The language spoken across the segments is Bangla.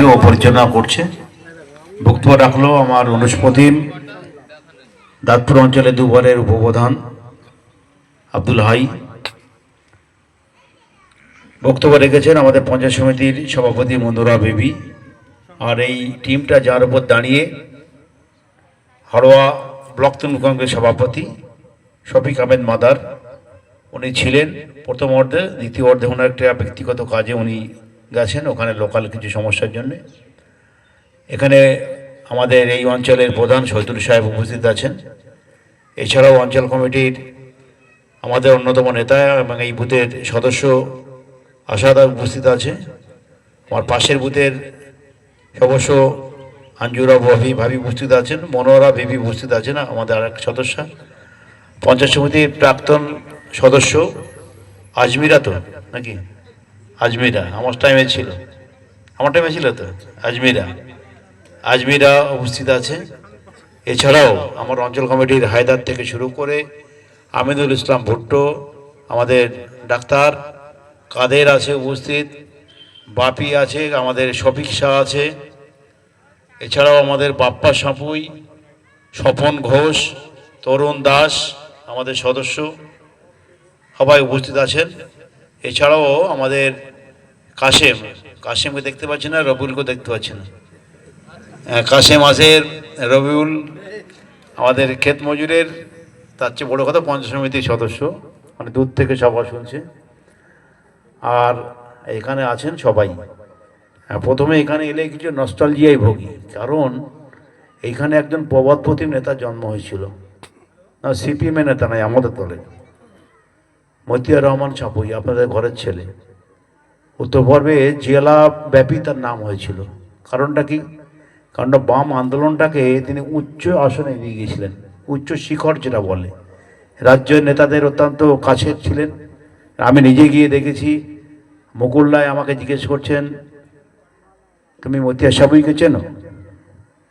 থাকে ও পরিচালনা করছে। বক্তব্য রাখল আমার অনুষ্পতিম দাঁতপুর অঞ্চলে দুবারের উপপ্রধান আব্দুল হাই। বক্তব্য রেখেছেন আমাদের পঞ্চায়েত সমিতির সভাপতি মন্দুরা বেবি। আর এই টিমটা যার উপর দাঁড়িয়ে হাড়োয়া ব্লক তৃণমূল কংগ্রেস সভাপতি শফিক আহমেদ মাদার, উনি ছিলেন প্রথম অর্ধে, দ্বিতীয় অর্ধে ওনার একটা ব্যক্তিগত কাজে উনি গেছেন ওখানে লোকাল কিছু সমস্যার জন্যে। এখানে আমাদের এই অঞ্চলের প্রধান শহীদুল সাহেব উপস্থিত আছেন। এছাড়াও অঞ্চল কমিটির আমাদের অন্যতম নেতা এবং এই বুথের সদস্য আশাদা উপস্থিত আছে। আমার পাশের বুথের সদস্য আঞ্জুরা ভাবি ভাবি উপস্থিত আছেন, মনোহরা বেবি উপস্থিত আছেন, আমাদের আর এক সদস্য। পঞ্চায়েত সমিতির প্রাক্তন সদস্য আজমিরা তো নাকি? আজমিরা, আমার টাইমে ছিল। আমার টাইমে ছিল তো? আজমিরা। আজমিরা উপস্থিত আছে। এছাড়াও আমার অঞ্চল কমিটির হায়দার থেকে শুরু করে আমিনুল ইসলাম ভুট্টো, আমাদের ডাক্তার কাদের আছে উপস্থিত, বাপি আছে, আমাদের শফিক শাহ আছে। এছাড়াও আমাদের বাপ্পা সাঁপুই, স্বপন ঘোষ, তরুণ দাস আমাদের সদস্য সবাই উপস্থিত আছেন। এছাড়াও আমাদের কাশেম কাশেমকে দেখতে পাচ্ছি না রবিউলকে দেখতে পাচ্ছি না। আহ, কাশেম আসের রবিউল আমাদের ক্ষেত মজুরের তার চেয়ে বড়ো কথা পঞ্চায়েত সমিতির সদস্য মানে দূর থেকে সভা শুনছে। আর এখানে আছেন সবাই। হ্যাঁ, প্রথমে এখানে এলে কিছু নস্টালজিয়াই ভোগী কারণ এইখানে একজন প্রবাদপতি নেতার জন্ম হয়েছিল। না সিপিএমের নেতা নাই আমাদের দলে মতিয়ার রহমান ছাপুই আপনাদের ঘরের ছেলে। উত্তর পর্বে জেলা ব্যাপী তার নাম হয়েছিল। কারণটা কি? কারণ বাম আন্দোলনটাকে তিনি উচ্চ আসনে নিয়ে গিয়েছিলেন। উচ্চ শিখর যেটা বলে। রাজ্যের নেতাদের অত্যন্ত কাছের ছিলেন। আমি নিজে গিয়ে দেখেছি। মুকুল্লায় আমাকে জিজ্ঞেস করছেন, তুমি মতিয়া সাবুইকে চেনো?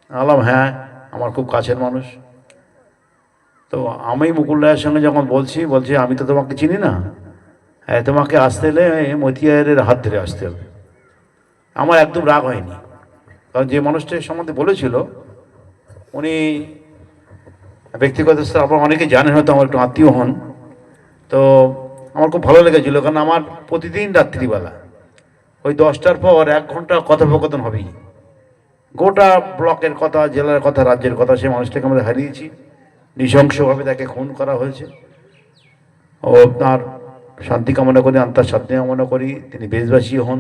আলাম হ্যাঁ আমার খুব কাছের মানুষ। তো আমি মুকুল্লাহের সঙ্গে যখন বলছি বলছি, আমি তো তোমাকে চিনি না। হ্যাঁ তোমাকে আসতে এলে মতিয়ারের হাত ধরে আসতে হবে। আমার একদম রাগ হয়নি। কারণ যে মানুষটার সম্বন্ধে বলেছিল, উনি ব্যক্তিগত স্তরে আপনার অনেকে জানেন, হয়তো আমার একটু আত্মীয় হন। তো আমার খুব ভালো লেগেছিল, কারণ আমার প্রতিদিন রাত্রিবেলা, ওই দশটার পর এক ঘণ্টা কথোপকথন হবেই। গোটা ব্লকের কথা, জেলার কথা, রাজ্যের কথা, সেই মানুষটাকে আমরা হারিয়েছি। নৃশংসভাবে তাকে খুন করা হয়েছে। ও তার শান্তি কামনা করি আত্মার শান্তি কামনা করি, তিনি দেশবাসী হন।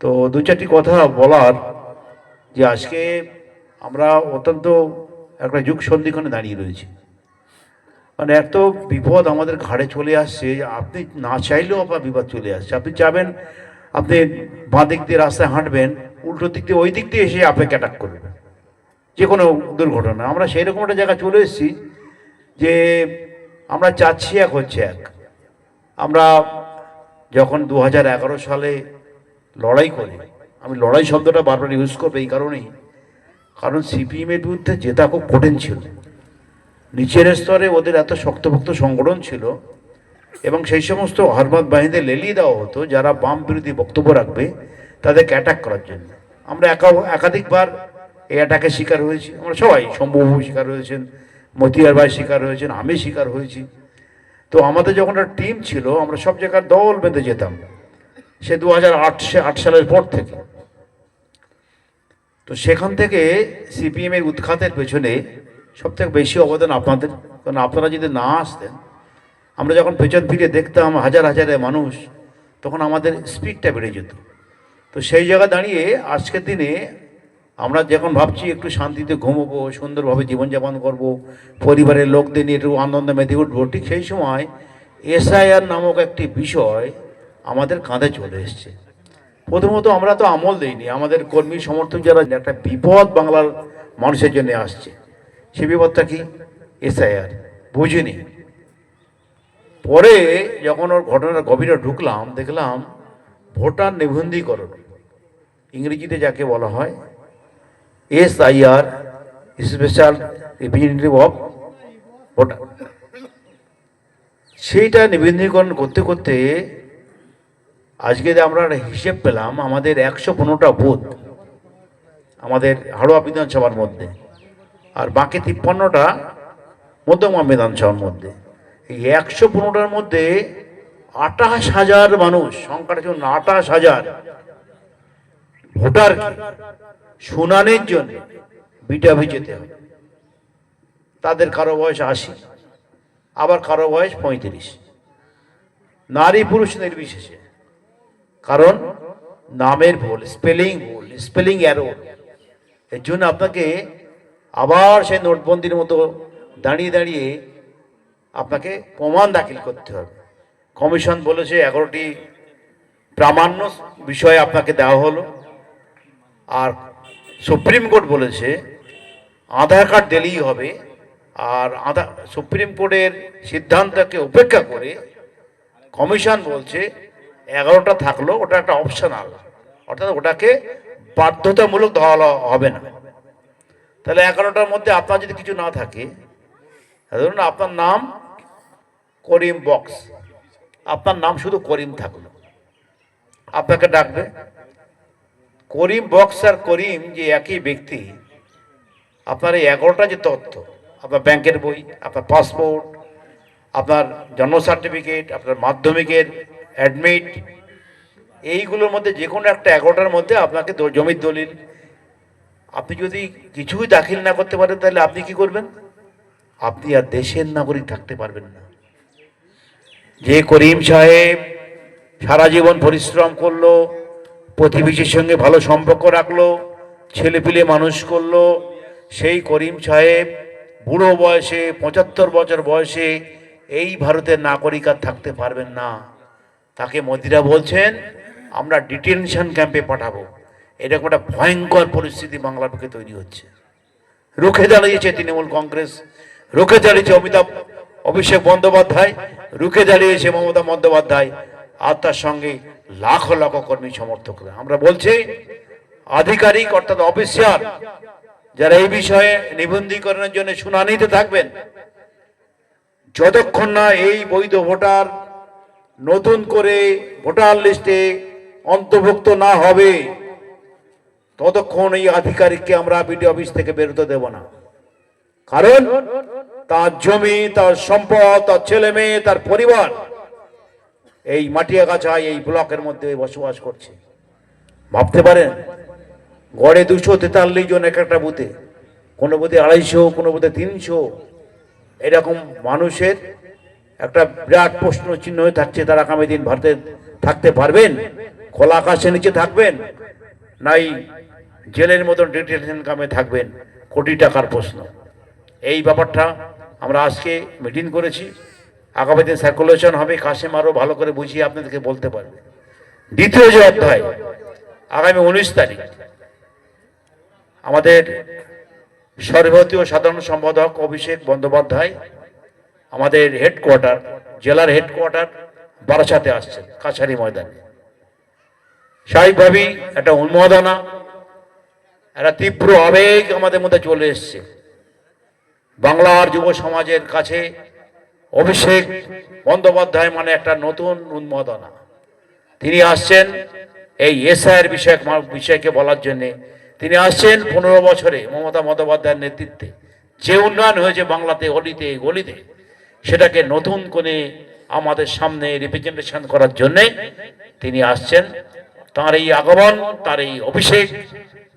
তো দু চারটি কথা বলার যে আজকে আমরা অত্যন্ত একটা যুগ সন্ধিক্ষণে দাঁড়িয়ে রয়েছি। মানে এত বিপদ আমাদের ঘাড়ে চলে আসছে আপনি না চাইলেও আপনার বিপদ চলে আসছে। আপনি চাবেন, আপনি বাঁ দিক দিয়ে রাস্তায় হাঁটবেন, উল্টো দিক দিয়ে ওই দিক দিয়ে এসে আপনাকে অ্যাটাক করবে। যে কোনো দুর্ঘটনা। আমরা সেই রকম একটা জায়গায় চলে এসেছি যে আমরা চাচ্ছি এক হচ্ছে এক। আমরা যখন দু হাজার এগারো সালে লড়াই করি, আমি লড়াই শব্দটা বারবার ইউজ করব এই কারণেই, কারণ সিপিএমের বিরুদ্ধে জেতা খুব কঠিন ছিল। নিচের স্তরে ওদের এত শক্তভক্ত সংগঠন ছিল এবং সেই সমস্ত হারমাদ বাহিনীদের লেলিয়ে দেওয়া হতো, যারা বাম বিরোধী বক্তব্য রাখবে, তাদেরকে অ্যাটাক করার জন্য। আমরা একা একাধিকবার এই অ্যাটাকের শিকার হয়েছি। আমরা সবাই শম্ভুবাবু শিকার হয়েছেন মতিয়ার ভাই শিকার হয়েছেন, আমি শিকার হয়েছি। তো আমাদের যখন একটা টিম ছিল, আমরা সব জায়গায় দল বেঁধে যেতাম। সে দু হাজার আট সালের পর থেকে। তো সেখান থেকে সিপিএম এর উৎখাতের পেছনে সবথেকে বেশি অবদান আপনাদের। কারণ আপনারা যদি না আসতেন, আমরা যখন পেছন ফিরে দেখতাম হাজার হাজারে মানুষ, তখন আমাদের স্পিডটা বেড়ে যেত। তো সেই জায়গা দাঁড়িয়ে আজকের দিনে আমরা যখন ভাবছি একটু শান্তিতে ঘুমোবো, সুন্দরভাবে জীবনযাপন করব, পরিবারের লোকদের নিয়ে একটু আনন্দে মেতে উঠবো, ঠিক সেই সময় এসআইআর নামক একটি বিষয় আমাদের কাঁধে চলে এসছে। প্রথমত আমরা তো আমল দিইনি, আমাদের কর্মী সমর্থক যারা একটা বিপদ বাংলার মানুষের জন্য আসছে। সে বিপদটা কি? এসআইআর। বুঝিনি। পরে যখন ওর ঘটনার গভীরে ঢুকলাম, দেখলাম ভোটার নিবন্ধীকরণ, ইংরেজিতে যাকে বলা হয় S I R special representative of voter সেইটা নিবন্ধীকরণ করতে করতে আজকে যে আমরা হিসেব পেলাম, আমাদের একশো পনেরোটা বুথ আমাদের হাড়োয়া বিধানসভার মধ্যে আর বাকি তিপ্পান্নটা মধ্যমা বিধানসভার মধ্যে। এই একশো পনেরোটার মধ্যে আঠাশ হাজার মানুষ, সংখ্যাটা ছিল আঠাশ হাজার। ভোটার শুনানির জন্য বিটাভি যেতে হবে। তাদের কারও বয়স আশি, আবার কারও বয়স পঁয়ত্রিশ। নারী পুরুষ নির্বিশেষে। কারণ নামের ভুল, স্পেলিং ভুল, স্পেলিং অ্যারো। এর জন্য আপনাকে আবার সেই নোটবন্দির মতো দাঁড়িয়ে দাঁড়িয়ে আপনাকে প্রমাণ দাখিল করতে হবে। কমিশন বলেছে এগারোটি প্রামাণ্য বিষয় আপনাকে দেওয়া হলো। আর সুপ্রিম কোর্ট বলেছে আধার কার্ড দিলেই হবে, আর আধার সুপ্রিম কোর্টের সিদ্ধান্তকে উপেক্ষা করে কমিশন বলছে এগারোটা থাকল, ওটা একটা অপশনাল অর্থাৎ ওটাকে বাধ্যতামূলক ধরা হবে না। তাহলে এগারোটার মধ্যে আপনার যদি কিছু না থাকে ধরুন আপনার নাম করিম বক্স, আপনার নাম শুধু করিম থাকল, আপনাকে ডাকবে করিম, বক্স আর করিম যে একই ব্যক্তি, আপনার এই এগারোটা যে তথ্য, আপনার ব্যাংকের বই, আপনার পাসপোর্ট, আপনার জন্ম সার্টিফিকেট, আপনার মাধ্যমিকের অ্যাডমিট, এইগুলোর মধ্যে যে কোনো একটা এগারোটার মধ্যে আপনাকে জমির দলিল। আপনি যদি কিছুই দাখিল না করতে পারেন, তাহলে আপনি কি করবেন? আপনি আর দেশের নাগরিক থাকতে পারবেন না। যে করিম সাহেব সারা জীবন পরিশ্রম করল প্রতিবেশীর সঙ্গে ভালো সম্পর্ক রাখল, ছেলেপিলে মানুষ করল। সেই করিম সাহেব বুড়ো বয়সে, পঁচাত্তর বছর বয়সে এই ভারতের নাগরিক আর থাকতে পারবেন না। তাকে মোদিরা বলছেন, আমরা ডিটেনশন ক্যাম্পে পাঠাবো। এরকম একটা ভয়ঙ্কর পরিস্থিতি বাংলার বুকে তৈরি হচ্ছে। রুখে দাঁড়িয়েছে তৃণমূল কংগ্রেস, রুখে দাঁড়িয়েছে অমিতাভ, অভিষেক বন্দ্যোপাধ্যায়, রুখে দাঁড়িয়েছে মমতা বন্দ্যোপাধ্যায়, আর তার সঙ্গে লাখ লাখ কর্মী সমর্থকরা আমরা বলছি, আধিকারিক অর্থাৎ অফিসিয়াল যারা এই বিষয়ে নিবন্ধীকরণের জন্য শুনানিতে থাকবেন, যতক্ষণ না এই বৈধ ভোটার নতুন করে ভোটার লিস্টে অন্তর্ভুক্ত না হবে, ততক্ষণ এই আধিকারিককে আমরা বিডি অফিস থেকে বেরোতে দেব না। কারণ তার জমি, তার সম্পদ, তার ছেলে মেয়ে তার পরিবার এই মাটিয়াগাছায় এই ব্লকের মধ্যে বসবাস করছে। ভাবতে পারেন, গড়ে দুশো তেতাল্লিশ জন এক একটা বুথে, কোনো বুথে আড়াইশো, কোনো বুথে তিনশো, এরকম মানুষের একটা বিরাট প্রশ্ন চিহ্ন হয়ে থাকছে, তারা আগামী দিন ভারতে থাকতে পারবেন? খোলা আকাশের নিচে থাকবেন? নাই জেলের মতন ডিটেনশন কামে থাকবেন? কোটি টাকার প্রশ্ন। এই ব্যাপারটা আমরা আজকে মিটিং করেছি। আগামী দিন সার্কুলেশন হবে, কাশেম আরও ভালো করে বুঝিয়ে আপনাদেরকে বলতে পারবে। দ্বিতীয় যে অধ্যায়, আগামী উনিশ তারিখ, আমাদের সর্বভারতীয় সাধারণ সম্পাদক অভিষেক বন্দ্যোপাধ্যায় আমাদের হেডকোয়ার্টার জেলার হেডকোয়ার্টার বারাসাতে আসছেন, কাছারি ময়দানে। স্বাভাবিকভাবেই একটা উন্মাদনা, একটা তীব্র আবেগ আমাদের মধ্যে চলে এসছে। বাংলার যুব সমাজের কাছে অভিষেক বন্দ্যোপাধ্যায় মানে একটা নতুন উন্মাদনা। তিনি আসছেন এই এসআইয়ের বিষয় বিষয়কে বলার জন্যে। তিনি আসছেন পনেরো বছরে মমতা বন্দ্যোপাধ্যায়ের নেতৃত্বে। যে উন্নয়ন হয়েছে বাংলাতে অলিতে গলিতে, সেটাকে নতুন করে আমাদের সামনে রিপ্রেজেন্টেশন করার জন্যে তিনি আসছেন। তার এই আগমন, তার এই অভিষেক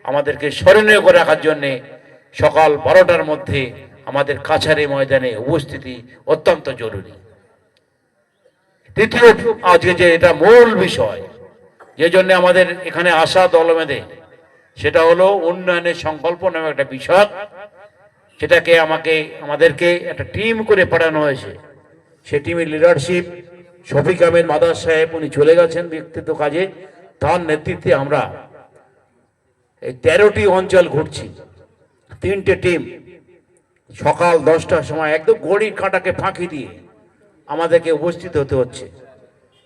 আমাদেরকে স্মরণীয় করে রাখার জন্যে সকাল বারোটার মধ্যে আমাদের কাছারি ময়দানে উপস্থিতি অত্যন্ত জরুরি। তৃতীয় আজকে যে এটা মূল বিষয়, যে জন্য আমাদের এখানে আসা দলমেদে, সেটা হলো উন্নয়নের সংকল্প নামে একটা বিষয় সেটাকে আমাকে, আমাদেরকে একটা টিম করে পাঠানো হয়েছে। সে টিমের লিডারশিপ শফিক আহমেদ মাদার সাহেব, উনি চলে গেছেন ব্যক্তিত্ব কাজে। তার নেতৃত্বে আমরা এই তেরোটি অঞ্চল ঘুরছি। তিনটে টিম সকাল দশটার সময় একদম ঘড়ির কাঁটাকে ফাঁকি দিয়ে আমাদেরকে উপস্থিত হতে হচ্ছে।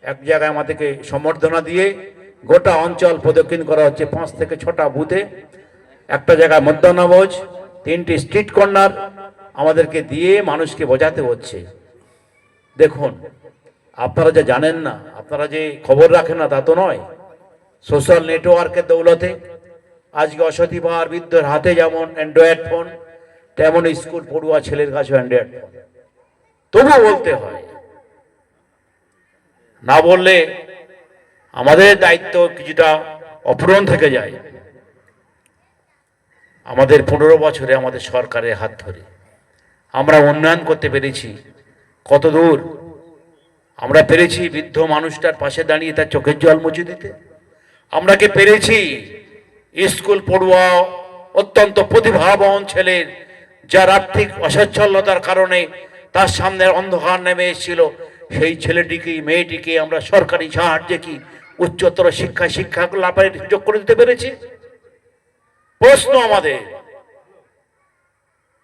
এক জায়গায় আমাদেরকে সম্বর্ধনা দিয়ে গোটা অঞ্চল প্রদক্ষিণ করা হচ্ছে। পাঁচ থেকে ছটা বুথে, একটা জায়গায় মধ্যাহ্নভোজ তিনটি স্ট্রিট কর্নার আমাদেরকে দিয়ে মানুষকে বোঝাতে হচ্ছে। দেখুন, আপনারা যে জানেন না, আপনারা যে খবর রাখেন না, তা তো নয়। সোশ্যাল নেটওয়ার্কের দৌলতে আজকে অসতিবার বৃদ্ধর হাতে যেমন অ্যান্ড্রয়েড ফোন তেমন স্কুল পড়ুয়া ছেলের কাছে অ্যান্ড্রয়েড ফোন তবুও বলতে হয়, না বললে আমাদের দায়িত্ব কিছুটা অপূরণ থেকে যায়। আমাদের পনেরো বছরে আমাদের সরকারের হাত ধরে আমরা উন্নয়ন করতে পেরেছি। কত দূর আমরা পেরেছি বৃদ্ধ মানুষটার পাশে দাঁড়িয়ে তার চোখের জল মুছে দিতে। আমরা কি পেরেছি স্কুল পড়ুয়া অত্যন্ত প্রতিভাবান ছেলের যার আর্থিক অসচ্ছলতার কারণে তার সামনে অন্ধকার নেমে এসেছিল। সেই ছেলেটিকে, মেয়েটিকে আমরা সরকারি সাহায্যে কি উচ্চতর শিক্ষা শিক্ষা লাভের সুযোগ করে দিতে পেরেছি? প্রশ্ন আমাদের।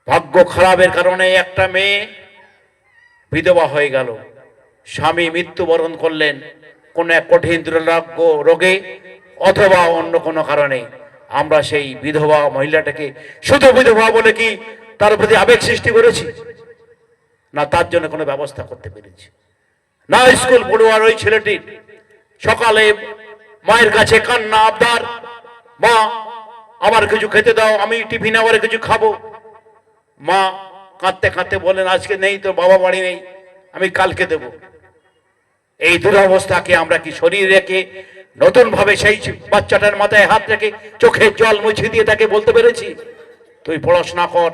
ভাগ্য খারাপের কারণে একটা মেয়ে বিধবা হয়ে গেল। স্বামী মৃত্যুবরণ করলেন কোন এক কঠিন দুরারোগ্য রোগে অথবা অন্য কোনো কারণে। আমরা সেই বিধবা মহিলাটাকে শুধু বিধবা বলে কি তার প্রতি আবেগ সৃষ্টি করেছি। না, তার জন্য কোনো ব্যবস্থা করতে পেরেছি। না, স্কুল পড়ুয়ার ওই ছেলেটির সকালে মায়ের কাছে কান্না, আবদার, মা, আমার কিছু খেতে দাও, আমি টিফিন আবার কিছু খাব। মা কাঁদতে কাঁদতে বলেন আজকে নেই তো, বাবা বাড়ি নেই, আমি কালকে দেব। এই দুরবস্থাকে আমরা কি শরীর রেখে নতুন ভাবে সেই বাচ্চাটার মাথায় হাত রেখে চোখের জল মুছে দিয়ে তাকে বলতে পেরেছি? তুই পড়াশোনা কর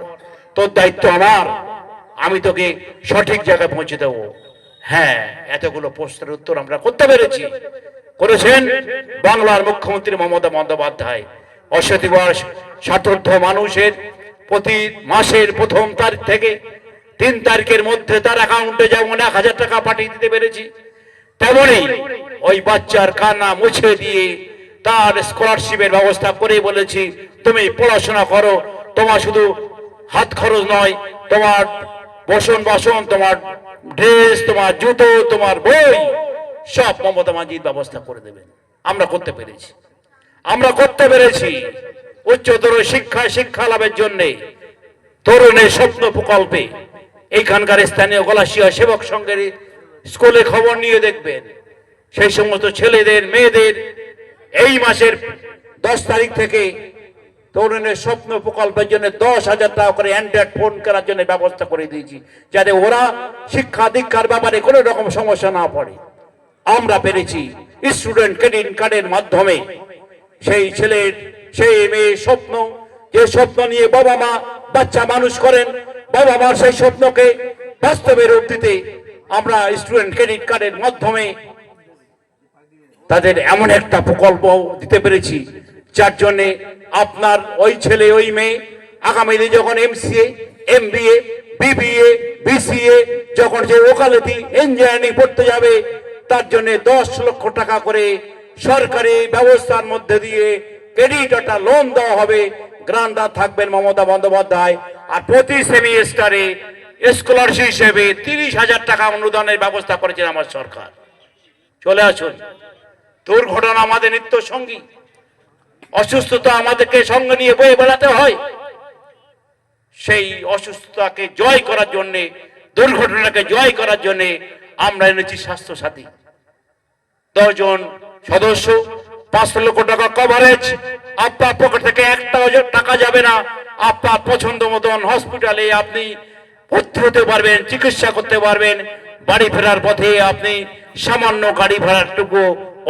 তোর দায়িত্ব আমার। আমি তোকে সঠিক জায়গায় পৌঁছে দেবো। হ্যাঁ এতগুলো প্রশ্নের উত্তর আমরা করতে পেরেছি। করেছেন বাংলার মুখ্যমন্ত্রী মমতা বন্দ্যোপাধ্যায়। অশতি বয়স ষাটোর্ধ মানুষের প্রতি মাসের প্রথম তারিখ থেকে তিন তারিখের মধ্যে তার অ্যাকাউন্টে যেমন এক হাজার টাকা পাঠিয়ে দিতে পেরেছি, তেমনি ওই বাচ্চার কান্না মুছে দিয়ে তার স্কলারশিপের ব্যবস্থা করে বলেছি, তুমি পড়াশোনা করো, তোমার শুধু হাত খরচ নয়, তোমার বসন বাসন, তোমার ড্রেস, তোমার জুতো, তোমার বই, সব মমতা মাঝির ব্যবস্থা করে দেবেন। আমরা করতে পেরেছি। আমরা করতে পেরেছি উচ্চতর শিক্ষা শিক্ষা লাভের জন্যে, তরুণের স্বপ্ন প্রকল্পে। এইখানকার স্থানীয় গলাশিয়া সেবক সংঘের স্কুলে খবর নিয়ে দেখবেন, সেই সমস্ত ছেলেদের, মেয়েদের এই মাসের দশ তারিখ থেকে তরুণের স্বপ্ন প্রকল্পের জন্য দশ হাজার টাকা করে অ্যান্ড্রয়েড ফোন করার জন্য ব্যবস্থা করে দিয়েছি, যাতে ওরা শিক্ষা দীক্ষার ব্যাপারে কোনো রকম সমস্যা না পড়ে। আমরা পেরেছি স্টুডেন্ট ক্রেডিট কার্ডের মাধ্যমে। সেই ছেলের, সেই মেয়ের স্বপ্ন, যে স্বপ্ন নিয়ে বাবা মা, বাচ্চা মানুষ করেন, বাবা মার সেই স্বপ্নকে বাস্তবে রূপ দিতে আমরা স্টুডেন্ট ক্রেডিট কার্ডের মাধ্যমে তাদের এমন একটা প্রকল্প দিতে পেরেছি যার জন্যে আপনার ওই ছেলে, ওই মেয়ে আগামী দিনে যখন MCA M MBA BBA BCA যখন যে ওকালতি ইঞ্জিনিয়ারিং পড়তে যাবে, তার জন্য দশ লক্ষ টাকা করে সরকারি ব্যবস্থার মধ্যে দিয়ে ক্রেডিট একটা লোন দেওয়া হবে। গ্রান্টার থাকবেন মমতা বন্দ্যোপাধ্যায়। আর প্রতি সেমিস্টারে স্কলারশিপ হিসেবে তিরিশ হাজার টাকা অনুদানের ব্যবস্থা করেছেন আমার সরকার। চলে আসুন। দুর্ঘটনা আমাদের নিত্য সঙ্গী। অসুস্থতা আমাদেরকে সঙ্গে নিয়ে বয়ে বেড়াতে হয়। সেই অসুস্থতাকে জয় করার জন্য, দুর্ঘটনাকে জয় করার জন্য আমরা এনেছি স্বাস্থ্য সাথী দশজন সদস্য পাঁচ লক্ষ টাকা কভারেজ আপনার পকেট থেকে একটা টাকা যাবে না। আপনার পছন্দ মতন হসপিটালে আপনি ভর্তি হতে পারবেন, চিকিৎসা করতে পারবেন। বাড়ি ফেরার পথে আপনি সামান্য গাড়ি ভাড়াটুকু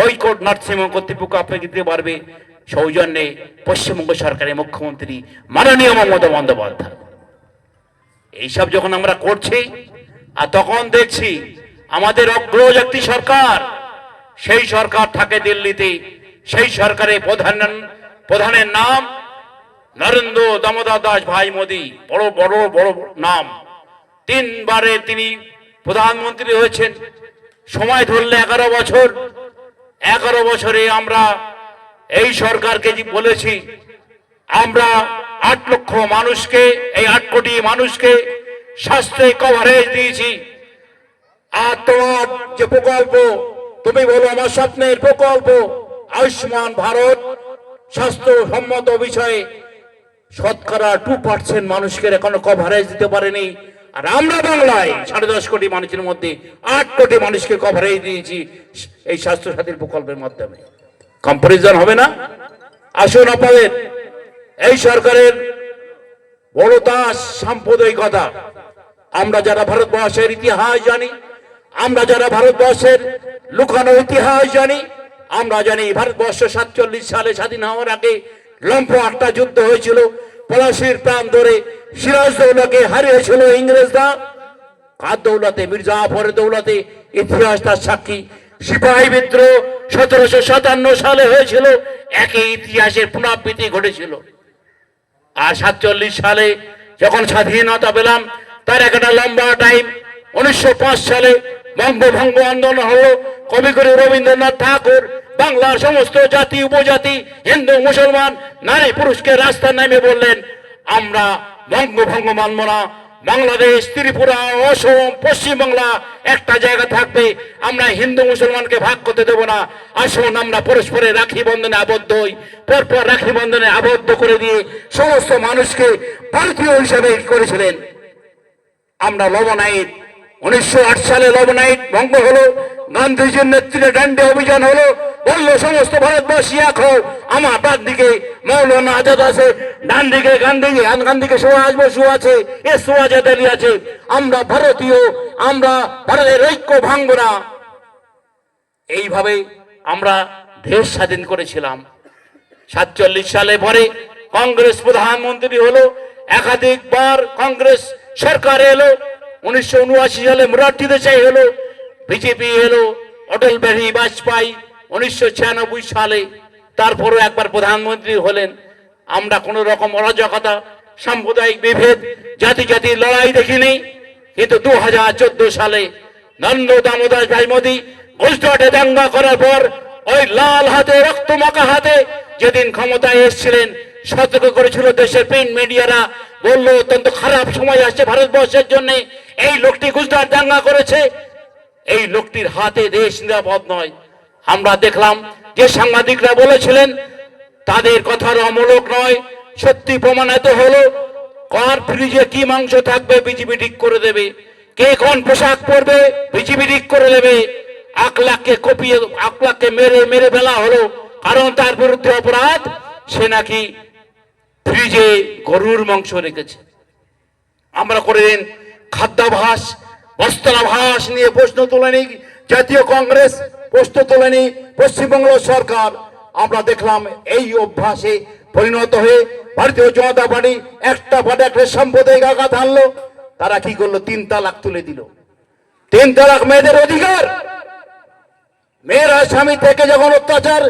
ঐকট নার্সিংহোম কর্তৃপক্ষ আপনাকে দিতে পারবে। সৌজন্যে পশ্চিমবঙ্গ সরকারের মুখ্যমন্ত্রী মাননীয় মমতা বন্দ্যোপাধ্যায়। এইসব যখন আমরা করছি, আর তখন দেখছি আমাদের অগ্রজ একটি সরকার, সেই সরকার থাকে দিল্লিতে, সেই সরকারের প্রধান প্রধানের নাম নরেন্দ্র দামোদর দাস ভাই মোদী। বড় বড় বড় নাম। তিনবারে তিনি প্রধানমন্ত্রী হয়েছেন। সময় ধরলে এগারো বছর। এগারো বছরে আমরা এই সরকারকে যে বলেছি, আমরা আট লক্ষ মানুষকে, এই আট কোটি মানুষকে স্বাস্থ্যে কভারেজ দিয়েছি। আর তোমার যে প্রকল্প, তুমি বলো আমার স্বপ্নের প্রকল্প, আয়ুষ্মান ভারত স্বাস্থ্য সম্মত বিষয়ে শতকরা টু পার্সেন্ট মানুষকে এখনও কভারেজ দিতে পারেনি। আর আমরা বাংলায় সাড়ে দশ কোটি মানুষের মধ্যে আট কোটি মানুষকে কভারেজ দিয়েছি এই স্বাস্থ্য সাথীর প্রকল্পের মাধ্যমে। কম্পারিজন হবে না। আসুন আপনাদের, এই সরকারের বড় দাস সাম্প্রদায়িকতা আমরা যারা ভারতবর্ষের ইতিহাস জানি, আমরা যারা ভারতবর্ষের লুকানো ইতিহাস জানি, আমরা জানি ভারতবর্ষ সাতচল্লিশ সালে স্বাধীন হওয়ার আগে লম্ফ আটটা যুদ্ধ হয়েছিল। পলাশির প্রাণ ধরে সিরাজদৌলাকে হারিয়েছিল ইংরেজরা। কার দৌলতে মির্জাফরের দৌলাতে ইতিহাস তার সাক্ষী। সিপাহী বিদ্রোহ সতেরোশো সাতান্ন সালে হয়েছিল। একই ইতিহাসের পুনরাবৃত্তি ঘটেছিল। আর সাতচল্লিশ সালে যখন স্বাধীনতা পেলাম, তার একটা লম্বা টাইম উনিশশো পাঁচ সালে বঙ্গভঙ্গ আন্দোলন হলো। কবিগুরু রবীন্দ্রনাথ ঠাকুর, বাংলার সমস্ত জাতি, উপজাতি, হিন্দু, মুসলমান, নারী, পুরুষকে রাস্তায় নেমে বললেন, আমরা বঙ্গভঙ্গ মানব না বাংলাদেশ, ত্রিপুরা অসম পশ্চিমবাংলা একটা জায়গা থাকবে। আমরা হিন্দু মুসলমানকে ভাগ করতে দেবো না। আসুন আমরা পরস্পরে রাখি বন্ধনে আবদ্ধ হই। পরপর রাখি বন্ধনে আবদ্ধ করে দিয়ে সমস্ত মানুষকে ভারতীয় হিসাবে করেছিলেন। আমরা লবণাইট উনিশশো আট সালে লবণাইট ভঙ্গ হলো। গান্ধীজির নেতৃত্বে ডান্ডে অভিযান হলো। বলল, সমস্ত ভারতবাসী এক আমার দিকে মৌলানা আজাদ আছে, ডান দিকে গান্ধীজি সুভাষ বসু আছে, এ আছে। আমরা ভারতীয়, আমরা ভারতের ঐক্য ভাঙ্গ না। এইভাবে আমরা দেশ স্বাধীন করেছিলাম। সাতচল্লিশ সালে পরে কংগ্রেস প্রধানমন্ত্রী হলো। একাধিকবার কংগ্রেস সরকার এলো। উনিশশো উনআশি সালে মুরারজি দেশাই হলো বিজেপি এলো, অটল বিহারী বাজপেয়ী উনিশশো ছিয়ানব্বই সালে। তারপরও একবার প্রধানমন্ত্রী হলেন। আমরা কোন রকম অরাজকতা, সাম্প্রদায়িক বিভেদ, জাতি জাতির লড়াই দেখিনি। কিন্তু দু হাজার চোদ্দ সালে নন্দ দামোদর ভাই মোদী গুজরাটে দাঙ্গা করার পর ওই লাল হাতে, রক্ত মাখা হাতে যেদিন ক্ষমতায় এসেছিলেন, সতর্ক করেছিল দেশের প্রিন্ট মিডিয়ারা। বলল, অত্যন্ত খারাপ সময় আসছে ভারতবর্ষের জন্য। এই লোকটি গুজরাট দাঙ্গা করেছে। এই লোকটির হাতে দেশ নিরাপদ নয়। আমরা দেখলাম যে সাংবাদিকরা বলেছিলেন, তাদের কথার অমূলক নয়। সত্যি প্রমাণিত হলো, কার ফ্রিজে কি মাংস থাকবে বিজেপি ঠিক করে দেবে। কে কোন পোশাক পরবে বিজেপি ঠিক করে দেবে। আকলাককে কপিয়ে, আকলাককে মেরে মেরে ফেলা হলো। কারণ তার বিরুদ্ধে অপরাধ, সে নাকি ফ্রিজে গরুর মাংস রেখেছে। আমরা করে দিন খাদ্যাভাস, বস্ত্রাভাস নিয়ে প্রশ্ন তোলেনি জাতীয় কংগ্রেস প্রশ্ন তোলেনি পশ্চিমবঙ্গ সরকার। আমরা দেখলাম এই অভ্যাসে পরিণত হয়ে ভারতীয় জনতা পার্টি একটা পার্টি একটা সাম্প্রদায়িক আঘাত আনলো তারা কি করল? তিন তালাক তুলে দিল। তিন তালাক মেয়েদের অধিকার মেয়েরা স্বামী থেকে যখন অত্যাচার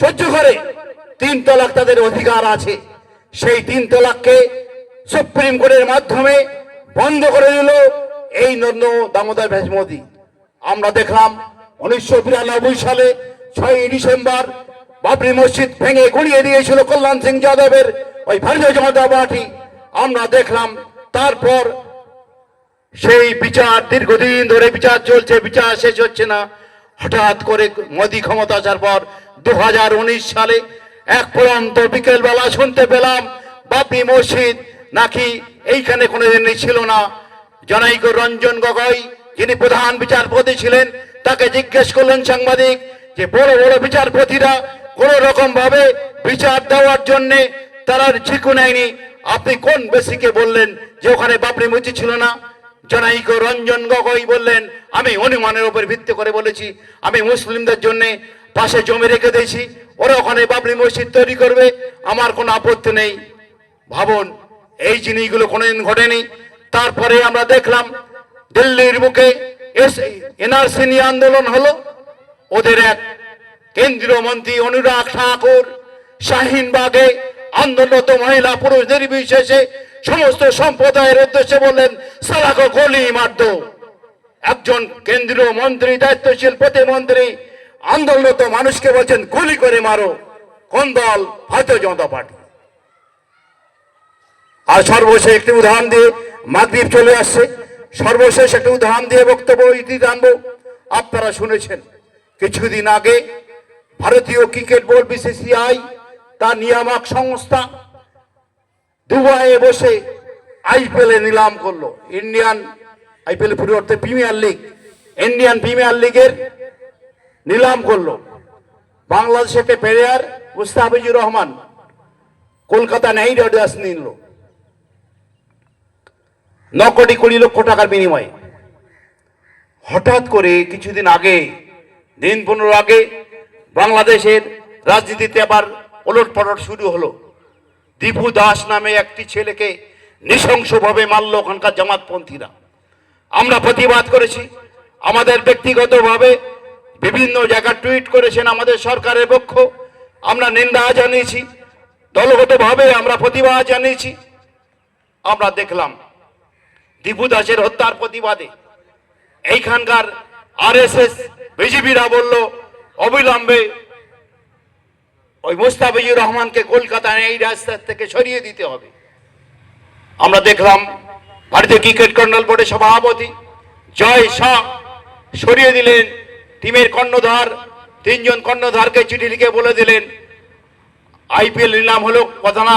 সহ্য করে, তিন তলাক তাদের অধিকার আছে। সেই তিন তলাককে সুপ্রিম কোর্টের মাধ্যমে বন্ধ করে দিল এই নন্দ দামোদর ভ্যাস মোদী আমরা দেখলাম উনিশশো বিরানব্বই সালে ছয়ই ডিসেম্বর বাবরি মসজিদ ভেঙে গুড়িয়ে দিয়েছিল কল্যাণ সিং যাদবের ওই ভারতীয় জনতা পার্টি। আমরা দেখলাম তারপর সেই বিচার দীর্ঘদিন ধরে বিচার চলছে, বিচার শেষ হচ্ছে না। হঠাৎ করে মোদী ক্ষমতা আসার পর দু হাজার উনিশ সালে এক পরন্ত বিকেলবেলা শুনতে পেলাম, বাপি মসজিদ নাকি এইখানে কোনোদিন ছিল না। জনাইক রঞ্জন গগৈ, যিনি প্রধান বিচারপতি ছিলেন, তাকে জিজ্ঞেস করলেন সাংবাদিক যে বড় বড় বিচারপতিরা কোন রকম ভাবে বিচার দেওয়ার জন্য তারা ঝিকু নেয়নি। আপনি কোন বেসিকে বললেন যে ওখানে বাপরি মসজিদ ছিল না? জনাইক রঞ্জন গগৈ বললেন, আমি অনুমানের উপর ভিত্তি করে বলেছি, আমি মুসলিমদের জন্য পাশে জমি রেখে দিয়েছি, ওরা ওখানে বাবরি মসজিদ তৈরি করবে, আমার কোনো আপত্তি নেই। ভাবুন, এই জিনিসগুলো কোনোদিন ঘটেনি। তারপরে আমরা দেখলাম, দিল্লির বুকে এনআরসি নিয়ে আন্দোলন হলো। ওদের এক কেন্দ্রীয় মন্ত্রী অনুরাগ ঠাকুর, শাহিনবাগে আন্দোলনত মহিলা পুরুষ নির্বিশেষে সমস্ত সম্প্রদায়ের উদ্দেশ্যে বললেন সালাকো গলি মারদ। একজন কেন্দ্রীয় মন্ত্রী, দায়িত্বশীল প্রতিমন্ত্রী আন্দোলনত মানুষকে বলছেন, গুলি করে মারো। কোন দল? ভারতীয় জনতা পার্টি। আর সর্বশেষ একটি উদাহরণ দিয়ে মাগরীব চলে আসছে। সর্বশেষ একটি উদাহরণ দিয়ে বক্তব্য ইতি জানব আপনারা শুনেছেন, কিছুদিন আগে ভারতীয় ক্রিকেট বোর্ড বিসিসিআই, তার নিয়ামক সংস্থা দুবাইয়ে বসে আইপিএল নিলাম করল। ইন্ডিয়ান আইপিএল পরিবর্তে প্রিমিয়ার লিগ, ইন্ডিয়ান প্রিমিয়ার লিগের নিলাম করল। বাংলাদেশে একটা player Mustafizur Rahman, Kolkata knight riders নিল। ন কোটি কুড়ি লক্ষ টাকার বিনিময়ে। হঠাৎ করে কিছুদিন আগে, দিন পনেরো আগে বাংলাদেশের রাজনীতিতে আবার ওলট পলট শুরু হলো। দীপু দাস নামে একটি ছেলেকে নৃশংসভাবে মারল ওখানকার জামাতপন্থীরা। আমরা প্রতিবাদ করেছি। আমাদের ব্যক্তিগতভাবে বিভিন্ন জায়গায় টুইট করেছেন আমাদের সরকারের পক্ষ। আমরা নিন্দা জানিয়েছি। দলগতভাবে আমরা প্রতিবাদ জানিয়েছি। আমরা দেখলাম দীপু দাসের হত্যার প্রতিবাদে এইখানকার আরএসএস বিজেপিরা বলল, অবিলম্বে ওই মুস্তাফিজুর রহমানকে কলকাতায় এই রাস্তা থেকে সরিয়ে দিতে হবে। আমরা দেখলাম ভারতীয় ক্রিকেট কন্ট্রোল বোর্ডের সভাপতি জয় শাহ সরিয়ে দিলেন টিমের কর্ণধার, তিনজন কর্ণধারকে চিঠি লিখে বলে দিলেন আইপিএল নিলাম হলো কথা না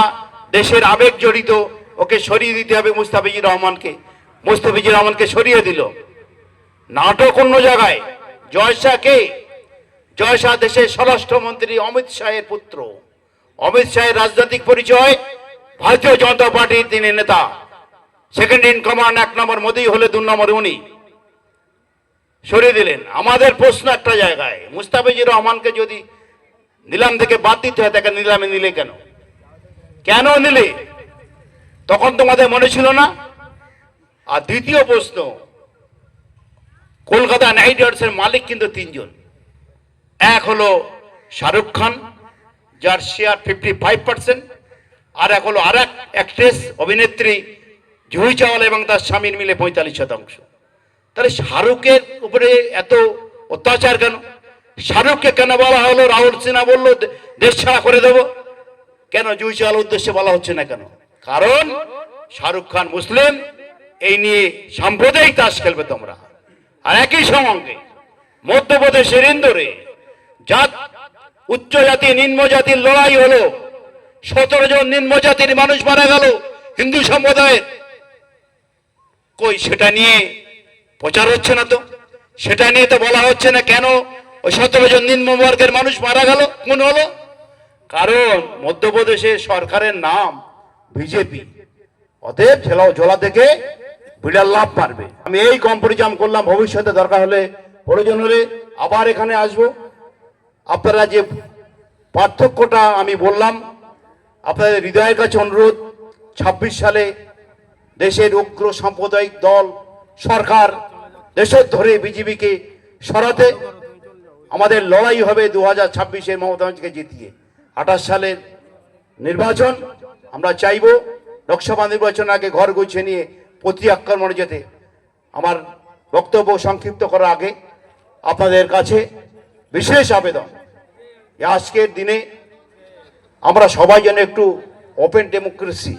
দেশের আবেগ জড়িত, ওকে সরিয়ে দিতে হবে মুস্তাফিজুর রহমানকে। মুস্তাফিজুর রহমানকে সরিয়ে দিল। নাটক অন্য জায়গায়। জয় শাহ কে? জয় শাহ দেশের স্বরাষ্ট্রমন্ত্রী অমিত শাহের পুত্র। অমিত শাহের রাজনৈতিক পরিচয়, ভারতীয় জনতা পার্টির তিনি নেতা। সেকেন্ড ইন কমান্ড এক নম্বর মোদী হলে দু নম্বর উনি। সরিয়ে দিলেন। আমাদের প্রশ্ন একটা জায়গায়, মুস্তাফিজুর রহমানকে যদি নিলাম থেকে বাদ দিতে হয়, তাকে নিলামে নিলে কেন? কেন নিলে? তখন তোমাদের মনে ছিল না। আর দ্বিতীয় প্রশ্ন, কলকাতা নাইট রাইডার্সের মালিক কিন্তু তিনজন। এক হলো শাহরুখ খান, যার শেয়ার ফিফটি ফাইভ পার্সেন্ট আর এক হলো আর অ্যাক্ট্রেস অভিনেত্রী জুহি চাওয়াল এবং তার স্বামীর মিলে পঁয়তাল্লিশ শতাংশ। তাহলে শাহরুখের উপরে এত অত্যাচার কেন? শাহরুখকে কেন বলা হলো? রাহুল সিনহা বলল, দেশ ছাড়া করে দেব। কেন জুহি চাওয়াল উদ্দেশ্যে বলা হচ্ছে না কেন? কারণ শাহরুখ খান মুসলিম, এই নিয়ে সাম্প্রদায়িক তাস খেলবে তোমরা। আর একই সঙ্গে মধ্যপ্রদেশের ইন্দোরে জাত উচ্চ জাতি নিম্ন জাতির লড়াই হলো। সতেরো জন নিম্ন জাতির মানুষ মারা গেল হিন্দু সম্প্রদায়ের। কই, সেটা নিয়ে প্রচার হচ্ছে না তো? সেটা নিয়ে তো বলা হচ্ছে না কেন? ওই সতেরো জন নিম্ন বর্গের মানুষ মারা গেল? কোন হলো? কারণ মধ্যপ্রদেশে সরকারের নাম বিজেপি। অতএব ঝেলাও জোলা থেকে বিড়াল লাভ পারবে আমি এই কম্পারিজাম করলাম, ভবিষ্যতে দরকার হলে প্রয়োজন হলে আবার এখানে আসব। আপনারা যে পার্থক্যটা আমি বললাম, আপনাদের হৃদয়ের কাছে অনুরোধ, ছাব্বিশ সালে দেশের উগ্র সাম্প্রদায়িক দল, সরকার, দেশের ধরে বিজেপিকে সরাতে আমাদের লড়াই হবে দু হাজার ছাব্বিশের মমতা ব্যানার্জিকে জিতিয়ে। আঠাশ সালের নির্বাচন, আমরা চাইব লোকসভা নির্বাচন আগে ঘর গুছিয়ে নিয়ে প্রতি আক্রমণে যেতে। আমার বক্তব্য সংক্ষিপ্ত করার আগে আপনাদের কাছে বিশেষ আবেদন। আজকের দিনে আমরা সবাই যেন একটু ওপেন ডেমোক্রেসি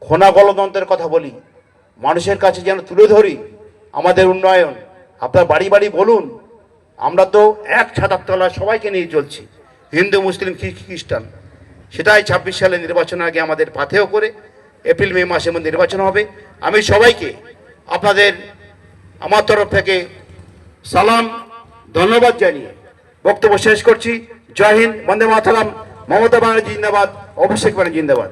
খোনা গণতন্ত্রের কথা বলি, মানুষের কাছে যেন তুলে ধরি আমাদের উন্নয়ন। আপনার বাড়ি বাড়ি বলুন, আমরা তো এক ছাতার তলায় সবাইকে নিয়ে চলছি, হিন্দু, মুসলিম খ্রি- খ্রিস্টান। সেটাই ছাব্বিশ সালে নির্বাচন আগে আমাদের পাথেও করে, এপ্রিল, মে মাসের মধ্যে নির্বাচন হবে। আমি সবাইকে আপনাদের আমার তরফ থেকে সালাম, ধন্যবাদ জানিয়ে বক্তব্য শেষ করছি। জয় হিন্দ বন্দে মাতারাম। মমতা ব্যানার্জি জিন্দাবাদ অভিষেক ব্যানার্জি জিন্দাবাদ।